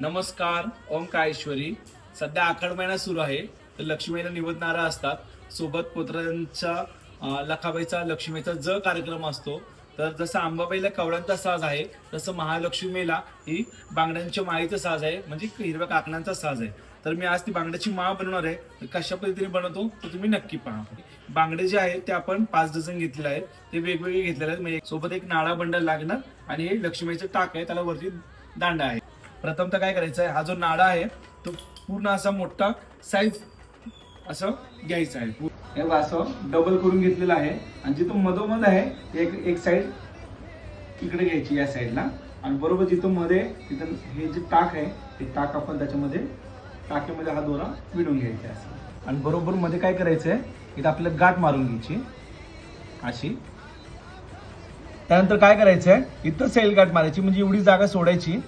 नमस्कार ओंकारेश्वरी सध्या आखाड महिना सुरू आहे तर लक्ष्मीला निवडणारा असतात. सोबत पुत्रांचा लखाबाईचा लक्ष्मीचा ज कार्यक्रम असतो. तर जसं आंबाबाईला कवड्यांचा साज आहे तसं महालक्ष्मीला ही बांगड्यांच्या माळीचा साज आहे म्हणजे हिरव्या काकणांचा साज आहे. तर मी आज ती बांगड्याची माळ बनवणार आहे. तर कशा पद्धतीने बनवतो तर तुम्ही नक्की पहा. बांगडे जे आहेत ते आपण पाच डझन घेतलेले आहेत. ते वेगवेगळे घेतलेले आहेत. म्हणजे सोबत एक नाळा बंडल लागणार आणि हे लक्ष्मीचं टाक आहे त्याला वरती दांडा आहे. प्रथम तर काय करायचं आहे हा जो नाडा आहे तो पूर्ण असा मोठा साईज असं घ्यायचा आहे. हे असं डबल करून घेतलेलं आहे. आणि जिथं मधोमध आहे एक एक साईड इकडे घ्यायची या साईडला आणि बरोबर जिथं मध्ये तिथं हे जे टाक आहे ते टाक आपण त्याच्यामध्ये टाकीमध्ये हा दोरा विडून घ्यायचा आहे. असं आणि बरोबर मध्ये काय करायचं आहे इथं आपल्याला गाठ मारून घ्यायची. अशी. त्यानंतर काय करायचं आहे इथं सेल गाठ मारायची म्हणजे एवढी जागा सोडायची.